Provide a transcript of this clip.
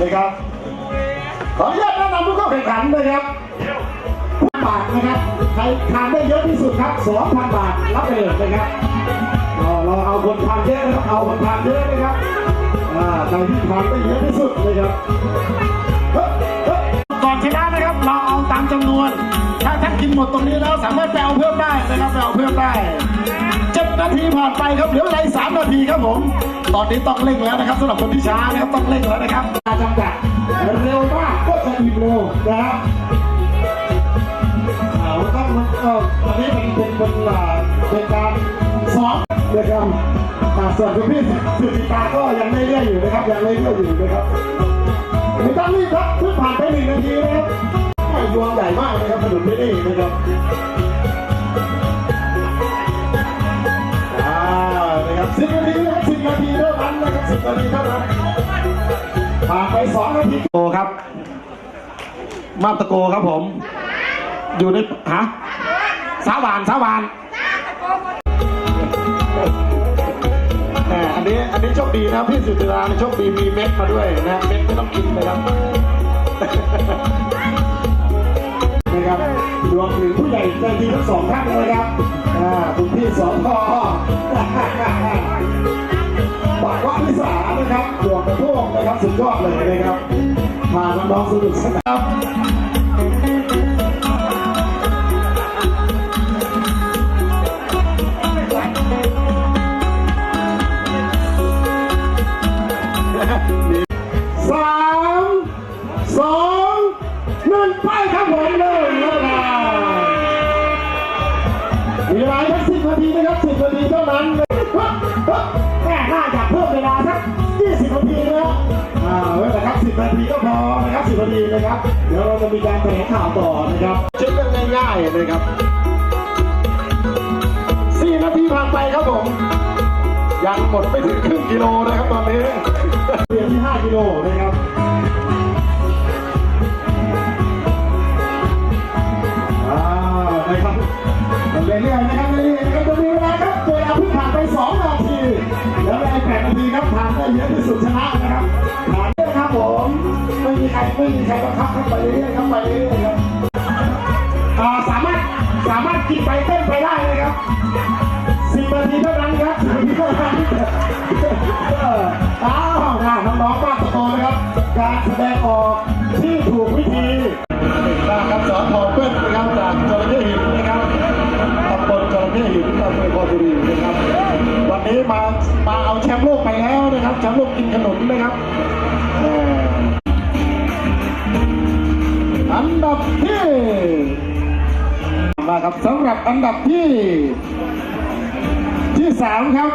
นะครับขออนุญาตแนะนำผู้เข้าแข่งขันนะครับพันบาทนะครับใครทานได้เยอะที่สุดครับ2,000บาทรับไปเลยนะครับเราเราเอาคนทานเยอะนะครับเอาคนทานเยอะนะครับใครที่ทานได้เยอะที่สุดนะครับก่อนชนะนะครับเราเอาตามจำนวน ถ้าท่านกินหมดตรงนี้แล้วสามารถไปเอาเพิ่มได้นะครับไปเอาเพิ่มได้ นาทีผ่านไปครับเหลือเวลาสามนาทีครับผม ตอนนี้ต้องเร่งแล้วนะครับสำหรับคนที่ช้านะครับต้องเร่งแล้วนะครับเวลาจำกัดเร็วมากก็จะอิ่มเร็วนะครับเอาละครับเอ่ออันนี้เป็นเป็นเป็นเป็นการซ้อมนะครับอ่ส่วนคุณพี่สุจิตาก็ยังเรื่อยๆอยู่นะครับยังเรื่อยๆอยู่นะครับไม่ต้องรีบครับเพิ่งผ่านไปหนึ่งนาทีนะครับไม่ยวงใหญ่มากนะครับถนนที่นี่นะครับ ไปสองนาทีโกครับ มาบตะโกครับผม อยู่ในฮะสาวานสาวานแหมอันนี้อันนี้โชคดีนะพี่สุจิราโชคดีมีเม็ดมาด้วยนะเม็ดไม่ต้องกินนะครับนะครับรวมถึงผู้ใหญ่ใจดีทั้งสองท่านเลยครับอ่าคุณพี่สองพ่อ นะครับหวกกระโทกนะครับสุดยอดเลยนะครับพาน้องๆสนุกสนานสามสองหนึ่งไปครับผมเลยเวลามีเวลาแค่สิบนาทีนะครับสิบนาทีเท่านั้น นะครับสิบนาทีก็พอนะครับสิบนาทีนะครับ เดี๋ยวเราจะมีการแถลงข่าวต่อนะครับเช็คกันง่ายๆนะครับสี่นาทีผ่านไปครับผม ยังหมดไม่ถึงครึ่งกิโลนะครับตอนนี้เรียนที่ห้ากิโลนะครับอ่านะครับเรื่อยๆนะครับเรื่อยๆนะครับจะมีเวลาครับเวลาเพิ่งผ่านไป 2 นาที แล้วเวลา8นาทีครับผ่านได้เยอะที่สุดชนะนะครับผ่านได้ครับผม ไม่มีใครไม่มีใครบังคับไปเรื่อยๆครับไปเรื่อยๆครับสามารถสามารถกินไปเต้นไปได้เลยครับ10นาทีเท่านั้นครับ10นาทีเท่านั้นเอ้าวนะน้องๆบ้านโกนะครับ การแสดงออกที่ถูกวิธีนะครับสอนทองเปิ้ลนะครับจากจระเข้หินนะครับตำบลจระเข้หินอำเภอพธิ์บุรีนะครับ วันนี้มามาเอาแชมป์โลกไปแล้วนะครับแชมป์โลกกินขนมนะครับ อันดับที่มาครับสำหรับอันดับที่ ที่สามครับ